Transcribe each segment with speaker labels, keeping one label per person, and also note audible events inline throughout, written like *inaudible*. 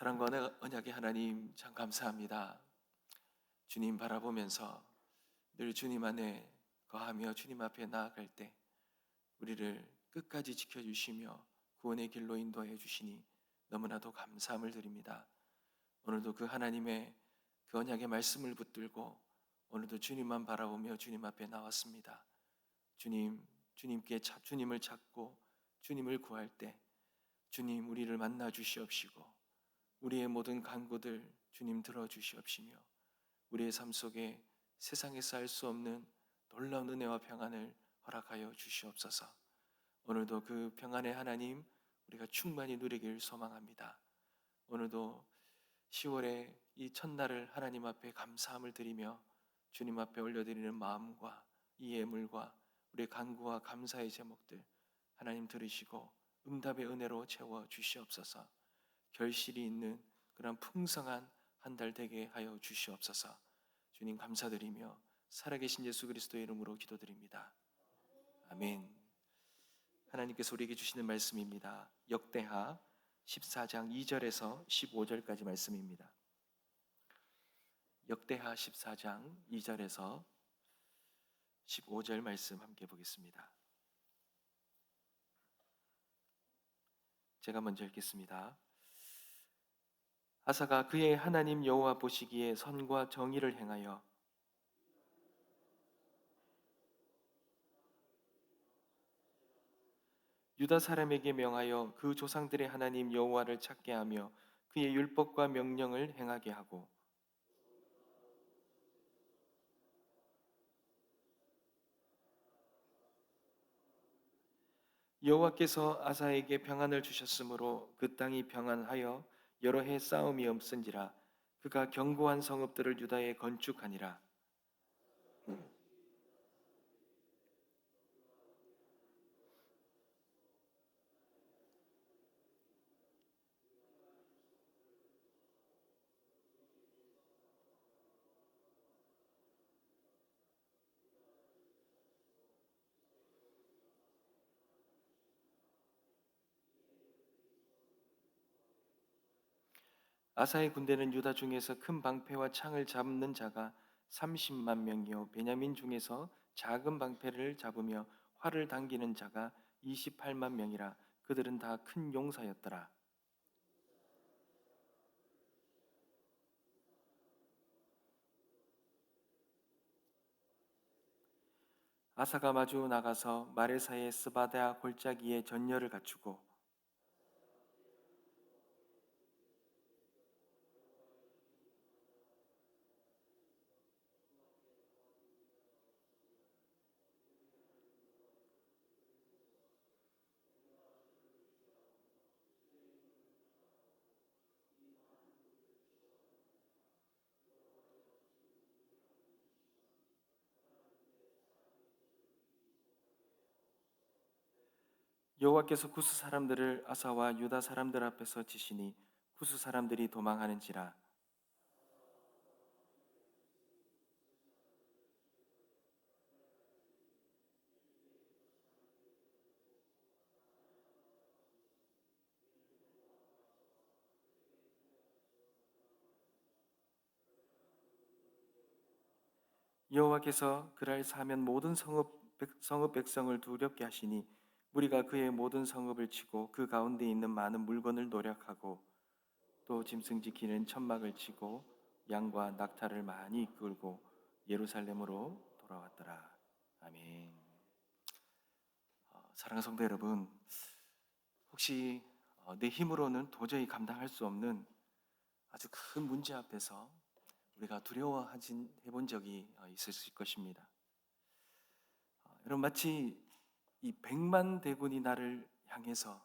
Speaker 1: 사랑과 언약- 언약의 하나님 참 감사합니다. 주님 바라보면서 늘 주님 안에 거하며 주님 앞에 나아갈 때 우리를 끝까지 지켜주시며 구원의 길로 인도해 주시니 너무나도 감사함을 드립니다. 오늘도 그 하나님의 그 언약의 말씀을 붙들고 오늘도 주님만 바라보며 주님 앞에 나왔습니다. 주님, 주님께 찾- 주님을 찾고 주님을 구할 때 주님 우리를 만나 주시옵시고 우리의 모든 간구들 주님 들어 주시옵시며 우리의 삶 속에 세상에서 알 수 없는 놀라운 은혜와 평안을 허락하여 주시옵소서. 오늘도 그 평안의 하나님 우리가 충만히 누리길 소망합니다. 오늘도 10월의 이 첫날을 하나님 앞에 감사함을 드리며 주님 앞에 올려드리는 마음과 이 예물과 우리의 간구와 감사의 제목들 하나님 들으시고 응답의 은혜로 채워 주시옵소서. 결실이 있는 그런 풍성한 한 달 되게 하여 주시옵소서. 주님 감사드리며 살아계신 예수 그리스도의 이름으로 기도드립니다. 아멘. 하나님께서 우리에게 주시는 말씀입니다. 역대하 14장 2절에서 15절까지 말씀입니다. 역대하 14장 2절에서 15절 말씀 함께 보겠습니다. 제가 먼저 읽겠습니다. 아사가 그의 하나님 여호와 보시기에 선과 정의를 행하여 유다 사람에게 명하여 그 조상들의 하나님 여호와를 찾게 하며 그의 율법과 명령을 행하게 하고 여호와께서 아사에게 평안을 주셨으므로 그 땅이 평안하여 여러 해 싸움이 없은지라 그가 견고한 성읍들을 유다에 건축하니라 아사의 군대는 유다 중에서 큰 방패와 창을 잡는 자가 30만 명이요. 베냐민 중에서 작은 방패를 잡으며 활을 당기는 자가 28만 명이라. 그들은 다 큰 용사였더라. 아사가 마주 나가서 마레사의 스바다 골짜기에 전열을 갖추고 여호와께서 구스 사람들을 아사와 유다 사람들 앞에서 치시니 구스 사람들이 도망하는지라. 여호와께서 그날 사면 모든 성읍 백성을 두렵게 하시니 무리가 그의 모든 성읍을 치고 그 가운데 있는 많은 물건을 노력하고 또 짐승 지키는 천막을 치고 양과 낙타를 많이 이끌고 예루살렘으로 돌아왔더라. 아멘. 어, 사랑하는 성도 여러분, 혹시 어, 내 힘으로는 도저히 감당할 수 없는 아주 큰 문제 앞에서 우리가 두려워하진 해본 적이 어, 있으실 것입니다. 어, 여러분 마치 이 백만 대군이 나를 향해서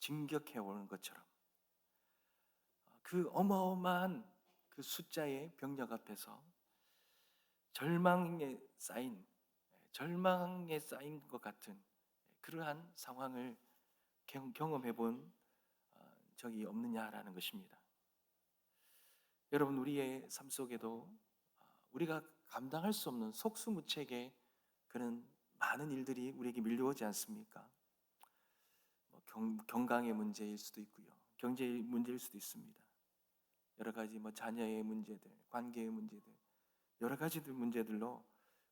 Speaker 1: 진격해 오는 것처럼 어, 그 어마어마한 그 숫자의 병력 앞에서 절망에 쌓인 절망에 쌓인 것 같은 그러한 상황을 경- 경험해 본 어, 적이 없느냐라는 것입니다. 여러분 우리의 삶 속에도 어, 우리가 감당할 수 없는 속수무책의 그런 많은 일들이 우리에게 밀려오지 않습니까? 뭐 경, 건강의 문제일 수도 있고요, 경제의 문제일 수도 있습니다. 여러 가지 뭐 자녀의 문제들, 관계의 문제들, 여러 가지들 문제들로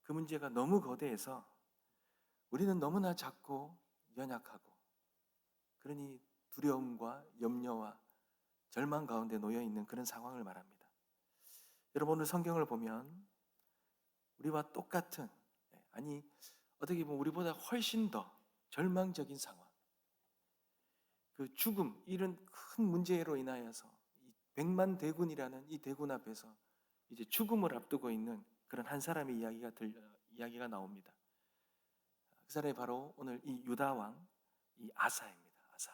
Speaker 1: 그 문제가 너무 거대해서 우리는 너무나 작고 연약하고 그러니 두려움과 염려와 절망 가운데 놓여 있는 그런 상황을 말합니다. 여러분 오늘 성경을 보면 우리와 똑같은 아니 어떻게 보면 우리보다 훨씬 더 절망적인 상황. 그 죽음 이런 큰 문제로 인하여서 이 백만 대군이라는 이 대군 앞에서 이제 죽음을 앞두고 있는 그런 한 사람의 이야기가 들 이야기가 나옵니다. 그 사람이 바로 오늘 이 유다 왕 이 아사입니다. 아사.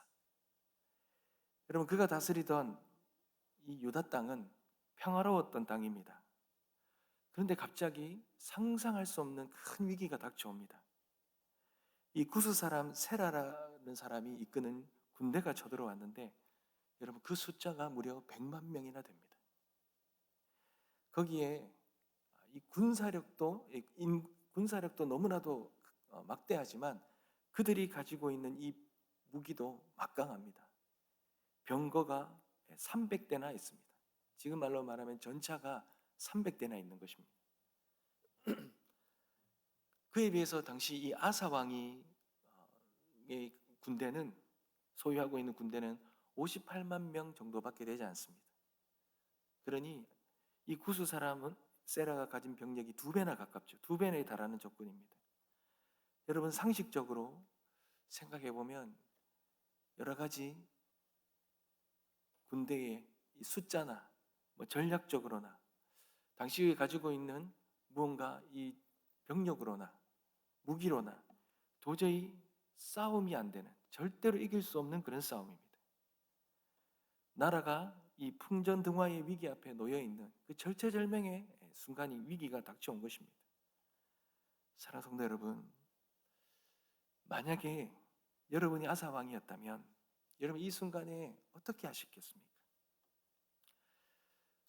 Speaker 1: 여러분 그가 다스리던 이 유다 땅은 평화로웠던 땅입니다. 그런데 갑자기 상상할 수 없는 큰 위기가 닥쳐옵니다. 이 구스 사람 세라라는 사람이 이끄는 군대가 쳐들어왔는데 여러분 그 숫자가 무려 100만 명이나 됩니다. 거기에 이 군사력도 인, 군사력도 너무나도 어, 막대하지만 그들이 가지고 있는 이 무기도 막강합니다. 병거가 300대나 있습니다. 지금 말로 말하면 전차가 300대나 있는 것입니다. *clears throat* 그에 비해서 당시 이 아사 왕이 군대는 소유하고 있는 군대는 58만 명 정도밖에 되지 않습니다. 그러니 이 구수 사람은 세라가 가진 병력이 두 배나 가깝죠. 두 배에 달하는 조건입니다. 여러분 상식적으로 생각해 보면 여러 가지 군대의 숫자나 뭐 전략적으로나 당시에 가지고 있는 무언가 이 병력으로나 무기로나 도저히 싸움이 안 되는 절대로 이길 수 없는 그런 싸움입니다. 나라가 이 풍전등화의 위기 앞에 놓여 있는 그 절체절명의 순간이 위기가 닥쳐온 것입니다. 사랑 성도 여러분, 만약에 여러분이 아사 왕이었다면 여러분 이 순간에 어떻게 하셨겠습니까?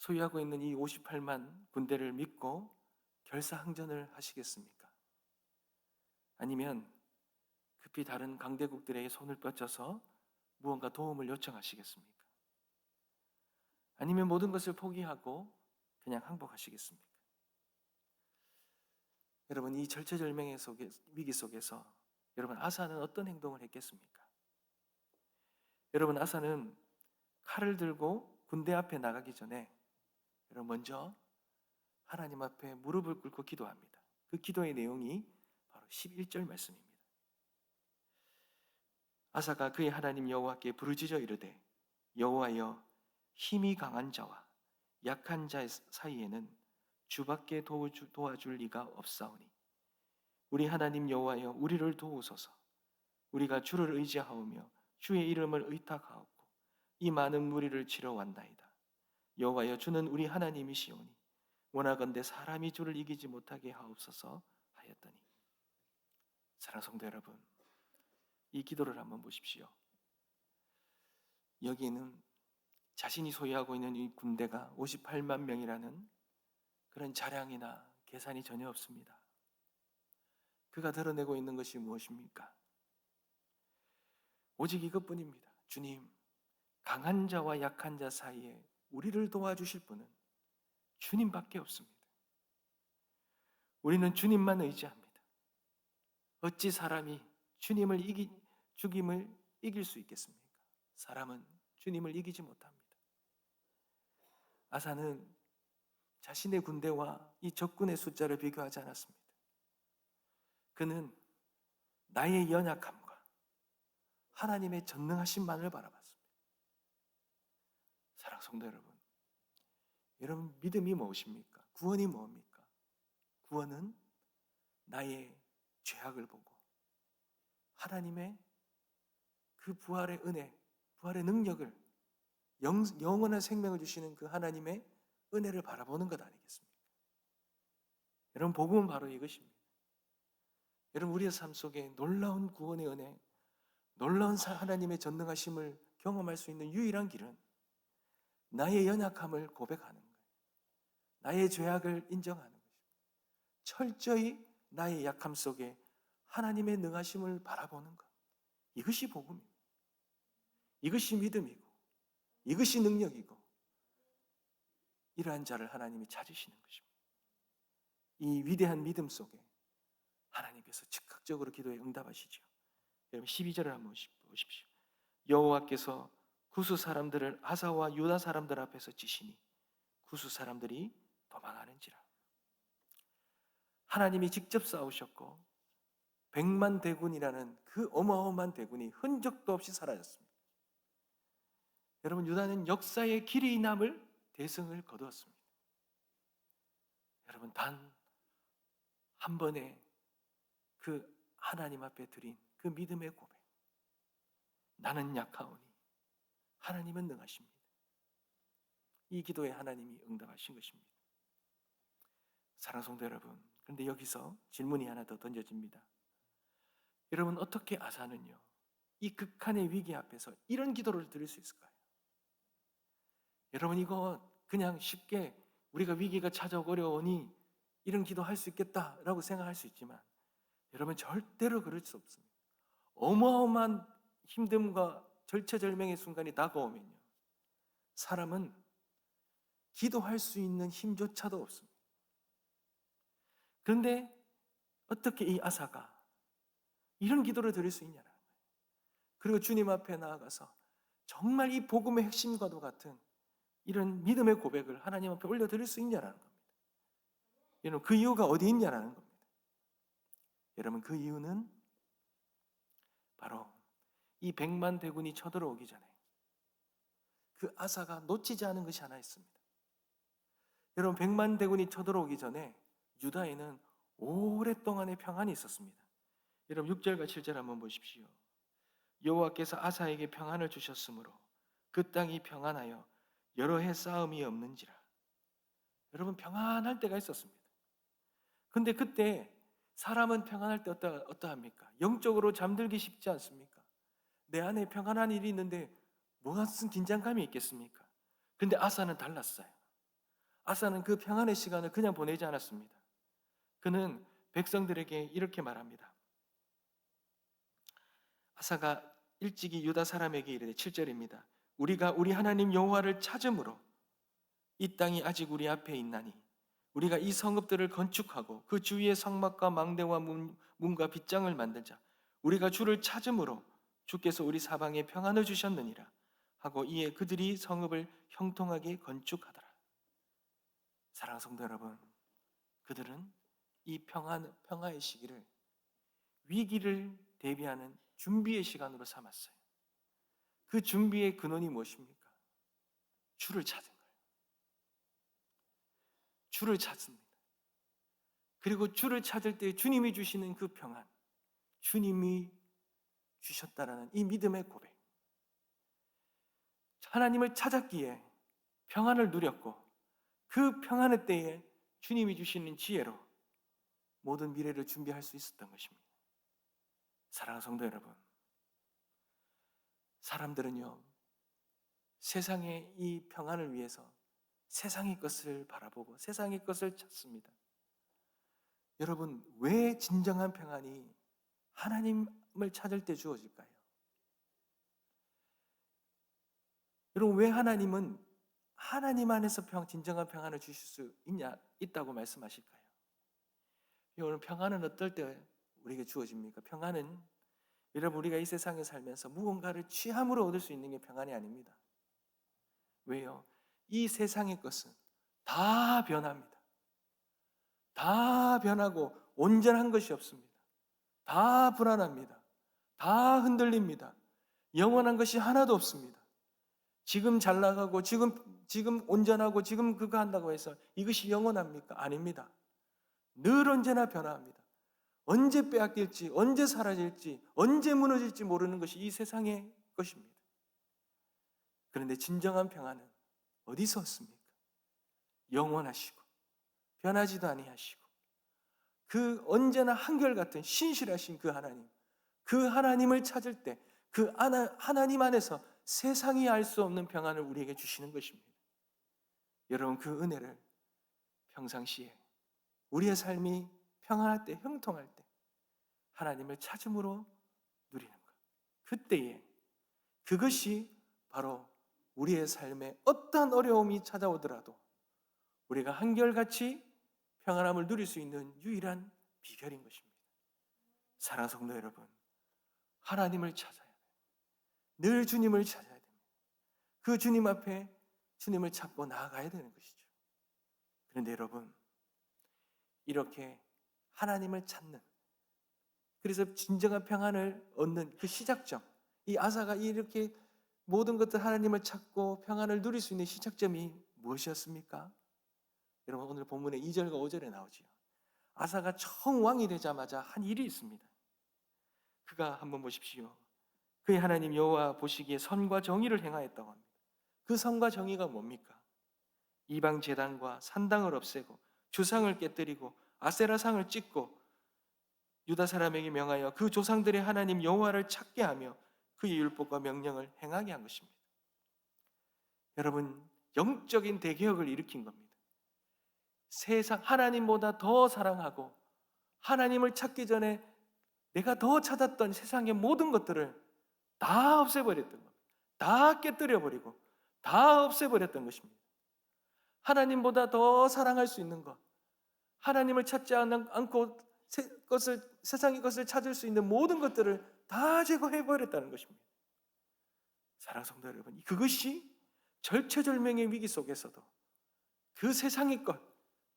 Speaker 1: 소유하고 있는 이 58만 군대를 믿고 결사항전을 하시겠습니까? 아니면 급히 다른 강대국들에게 손을 뻗쳐서 무언가 도움을 요청하시겠습니까? 아니면 모든 것을 포기하고 그냥 항복하시겠습니까? 여러분 이 절체절명의 속에, 위기 속에서 여러분 아사는 어떤 행동을 했겠습니까? 여러분 아사는 칼을 들고 군대 앞에 나가기 전에 여러분 먼저 하나님 앞에 무릎을 꿇고 기도합니다. 그 기도의 내용이 바로 11절 말씀입니다. 아사가 그의 하나님 여호와께 부르짖어 이르되 여호와여 힘이 강한 자와 약한 자 사이에는 주밖에 도와줄 리가 없사오니 우리 하나님 여호와여 우리를 도우소서 우리가 주를 의지하오며 주의 이름을 의탁하옵고 이 많은 무리를 치러 왔나이다 여호와여 주는 우리 하나님이시오니 원하건대 사람이 주를 이기지 못하게 하옵소서 하였더니 사랑 성도 여러분 이 기도를 한번 보십시오. 여기는 자신이 소유하고 있는 이 군대가 58만 명이라는 그런 자량이나 계산이 전혀 없습니다. 그가 드러내고 있는 것이 무엇입니까? 오직 이것뿐입니다. 주님, 강한 자와 약한 자 사이에 우리를 도와주실 분은 주님밖에 없습니다. 우리는 주님만 의지합니다. 어찌 사람이 주님을 이기, 죽임을 이길 수 있겠습니까? 사람은 주님을 이기지 못합니다. 아사는 자신의 군대와 이 적군의 숫자를 비교하지 않았습니다. 그는 나의 연약함과 하나님의 전능하심만을 바라봤습니다. 성도 여러분, 여러분 믿음이 무엇입니까? 구원이 뭡니까? 구원은 나의 죄악을 보고 하나님의 그 부활의 은혜, 부활의 능력을 영, 영원한 생명을 주시는 그 하나님의 은혜를 바라보는 것 아니겠습니까? 여러분 복음은 바로 이것입니다. 여러분 우리의 삶 속에 놀라운 구원의 은혜, 놀라운 하나님의 전능하심을 경험할 수 있는 유일한 길은 나의 연약함을 고백하는 거예요. 나의 죄악을 인정하는 것입니다. 철저히 나의 약함 속에 하나님의 능하심을 바라보는 것. 이것이 복음입니다. 이것이 믿음이고, 이것이 능력이고, 이러한 자를 하나님이 찾으시는 것입니다. 이 위대한 믿음 속에 하나님께서 즉각적으로 기도에 응답하시죠. 여러분 12절을 한번 보십시오. 여호와께서 구수 사람들을 아사와 유다 사람들 앞에서 지시니 구수 사람들이 도망하는지라. 하나님이 직접 싸우셨고 백만 대군이라는 그 어마어마한 대군이 흔적도 없이 사라졌습니다. 여러분 유다는 역사의 길이 남을 대승을 거두었습니다. 여러분 단 한 번의 그 하나님 앞에 드린 그 믿음의 고백. 나는 약하오니 하나님은 능하십니다. 이 기도에 하나님이 응답하신 것입니다. 사랑 성도 여러분, 그런데 여기서 질문이 하나 더 던져집니다. 여러분 어떻게 아사는요? 이 극한의 위기 앞에서 이런 기도를 드릴 수 있을까요? 여러분 이거 그냥 쉽게 우리가 위기가 찾아오고 어려우니 이런 기도 할 수 있겠다라고 생각할 수 있지만 여러분 절대로 그럴 수 없습니다. 어마어마한 힘듦과 절체절명의 순간이 다가오면요. 사람은 기도할 수 있는 힘조차도 없습니다. 그런데 어떻게 이 아사가 이런 기도를 드릴 수 있냐는 거예요. 그리고 주님 앞에 나아가서 정말 이 복음의 핵심과도 같은 이런 믿음의 고백을 하나님 앞에 올려드릴 수 있냐라는 겁니다. 여러분 그 이유가 어디 있냐라는 겁니다. 여러분 그 이유는 바로 이 백만 대군이 쳐들어오기 전에 그 아사가 놓치지 않은 것이 하나 있습니다. 여러분 백만 대군이 쳐들어오기 전에 유다에는 오랫동안의 평안이 있었습니다. 여러분 6절과 7절 한번 보십시오. 여호와께서 아사에게 평안을 주셨으므로 그 땅이 평안하여 여러 해 싸움이 없는지라. 여러분 평안할 때가 있었습니다. 근데 그때 사람은 평안할 때 어떠, 어떠합니까? 영적으로 잠들기 쉽지 않습니까? 내 안에 평안한 일이 있는데 뭐가 무슨 긴장감이 있겠습니까? 근데 아사는 달랐어요. 아사는 그 평안의 시간을 그냥 보내지 않았습니다. 그는 백성들에게 이렇게 말합니다. 아사가 일찍이 유다 사람에게 이르되 7절입니다. 우리가 우리 하나님 여호와를 찾음으로 이 땅이 아직 우리 앞에 있나니 우리가 이 성읍들을 건축하고 그 주위에 성막과 망대와 문, 문과 빗장을 만들자 우리가 주를 찾음으로 주께서 우리 사방에 평안을 주셨느니라 하고 이에 그들이 성읍을 형통하게 건축하더라 사랑 성도 여러분 그들은 이 평안 평화의 시기를 위기를 대비하는 준비의 시간으로 삼았어요 그 준비의 근원이 무엇입니까? 주를 찾은 거예요. 주를 찾습니다. 그리고 주를 찾을 때 주님이 주시는 그 평안, 주님이 주셨다라는 이 믿음의 고백. 하나님을 찾았기에 평안을 누렸고 그 평안의 때에 주님이 주시는 지혜로 모든 미래를 준비할 수 있었던 것입니다. 사랑하는 성도 여러분, 사람들은요, 세상의 이 평안을 위해서 세상의 것을 바라보고 세상의 것을 찾습니다. 여러분, 왜 진정한 평안이 하나님 을 찾을 때 주어질까요? 여러분, 왜 하나님은 하나님 안에서 평, 진정한 평안을 주실 수 있냐, 있다고 말씀하실까요? 여러분, 평안은 어떨 때 우리에게 주어집니까? 평안은 여러분 우리가 이 세상에 살면서 무언가를 취함으로 얻을 수 있는 게 평안이 아닙니다. 왜요? 이 세상의 것은 다 변합니다. 다 변하고 온전한 것이 없습니다. 다 불안합니다. 다 흔들립니다. 영원한 것이 하나도 없습니다. 지금 잘 나가고 지금 지금 온전하고 지금 그거 한다고 해서 이것이 영원합니까? 아닙니다. 늘 언제나 변화합니다. 언제 빼앗길지, 언제 사라질지, 언제 무너질지 모르는 것이 이 세상의 것입니다. 그런데 진정한 평안은 어디서 얻습니까? 영원하시고, 변하지도 아니하시고, 그 언제나 한결같은 신실하신 그 하나님, 그 하나님을 찾을 때, 그 하나님 안에서 세상이 알 수 없는 평안을 우리에게 주시는 것입니다. 여러분, 그 은혜를 평상시에 우리의 삶이 평안할 때, 형통할 때 하나님을 찾음으로 누리는 것. 그때에 그것이 바로 우리의 삶에 어떠한 어려움이 찾아오더라도 우리가 한결같이 평안함을 누릴 수 있는 유일한 비결인 것입니다. 사랑 성도 여러분, 하나님을 찾아야 돼요. 늘 주님을 찾아야 됩니다. 그 주님 앞에 주님을 찾고 나아가야 되는 것이죠. 그런데 여러분, 이렇게 하나님을 찾는 그래서 진정한 평안을 얻는 그 시작점 이 아사가 이렇게 모든 것들 하나님을 찾고 평안을 누릴 수 있는 시작점이 무엇이었습니까? 여러분 오늘 본문의 2절과 5절에 나오지요. 아사가 처음 왕이 되자마자 한 일이 있습니다. 그가 한번 보십시오. 그의 하나님 여호와 보시기에 선과 정의를 행하였다고 합니다. 그 선과 정의가 뭡니까? 이방 제단과 산당을 없애고 주상을 깨뜨리고 아세라상을 찍고 유다 사람에게 명하여 그 조상들의 하나님 여호와를 찾게 하며 그의 율법과 명령을 행하게 한 것입니다. 여러분 영적인 대개혁을 일으킨 겁니다. 세상 하나님보다 더 사랑하고 하나님을 찾기 전에 내가 더 찾았던 세상의 모든 것들을 다 없애버렸던 겁니다. 다 깨뜨려 버리고 다 없애버렸던 것입니다. 하나님보다 더 사랑할 수 있는 것, 하나님을 찾지 않- 않고 세, 것을, 세상의 것을 찾을 수 있는 모든 것들을 다 제거해 버렸다는 것입니다. 사랑 성도 여러분, 그것이 절체절명의 위기 속에서도 그 세상의 것,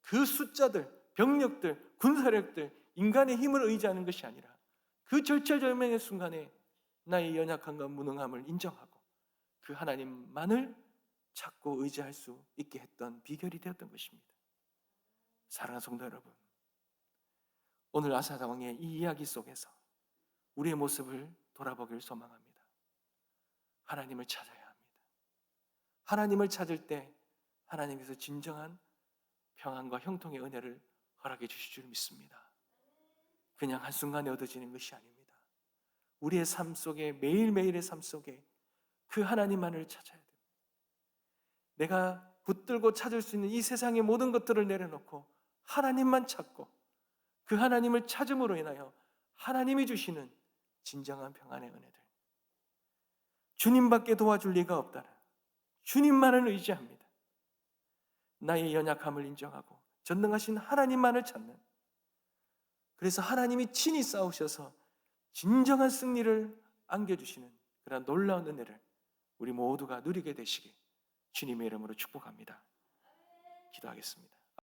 Speaker 1: 그 숫자들, 병력들, 군사력들, 인간의 힘을 의지하는 것이 아니라 그 절체절명의 순간에 나의 연약함과 무능함을 인정하고 그 하나님만을 찾고 의지할 수 있게 했던 비결이 되었던 것입니다. 사랑하는 성도 여러분, 오늘 아사다 왕의 이 이야기 속에서 우리의 모습을 돌아보길 소망합니다. 하나님을 찾아야 합니다. 하나님을 찾을 때 하나님께서 진정한 평안과 형통의 은혜를 허락해 주실 줄 믿습니다. 그냥 한순간에 얻어지는 것이 아닙니다. 우리의 삶 속에 매일매일의 삶 속에 그 하나님만을 찾아야 됩니다. 내가 붙들고 찾을 수 있는 이 세상의 모든 것들을 내려놓고 하나님만 찾고 그 하나님을 찾음으로 인하여 하나님이 주시는 진정한 평안의 은혜들. 주님밖에 도와줄 리가 없다라. 주님만을 의지합니다. 나의 연약함을 인정하고 전능하신 하나님만을 찾는 그래서 하나님이 친히 싸우셔서 진정한 승리를 안겨주시는 그런 놀라운 은혜를 우리 모두가 누리게 되시길 주님의 이름으로 축복합니다. 기도하겠습니다.